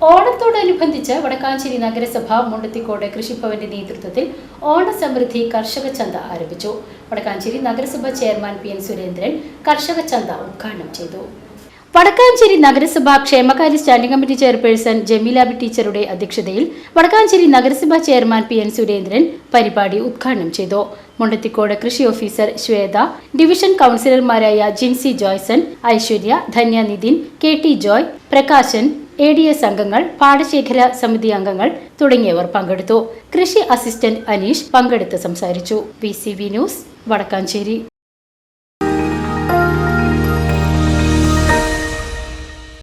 ഓണത്തോടനുബന്ധിച്ച് വടക്കാഞ്ചേരി നഗരസഭ മുണ്ടത്തിക്കോട് കൃഷിഭവന്റെ നേതൃത്വത്തിൽ ഓണസമൃദ്ധി കർഷക ചന്ത ആരംഭിച്ചു. വടക്കാഞ്ചേരി നഗരസഭ ചെയർമാൻ പി എൻ സുരേന്ദ്രൻ കർഷക ചന്ത ഉദ്ഘാടനം ചെയ്തു. വടക്കാഞ്ചേരി നഗരസഭ ക്ഷേമകാര്യ standing committee chairperson Jameela B ടീച്ചറുടെ അധ്യക്ഷതയിൽ വടക്കാഞ്ചേരി നഗരസഭ ചെയർമാൻ പി എൻ സുരേന്ദ്രൻ പരിപാടി ഉദ്ഘാടനം ചെയ്തു. മുണ്ടത്തിക്കോട് കൃഷി ഓഫീസർ ശ്വേത ഡിവിഷൻ കൗൺസിലർമാരായ Jincy Joyson Aishwarya Dhanya Nithin K T Joy Prakashan A D S അംഗങ്ങൾ പാടശേഖര സമിതി അംഗങ്ങൾ തുടങ്ങിയവർ പങ്കെടുത്തു. കൃഷി അസിസ്റ്റന്റ് അനീഷ് പങ്കെടുത്ത് സംസാരിച്ചു. V C V news Vadakkanchery.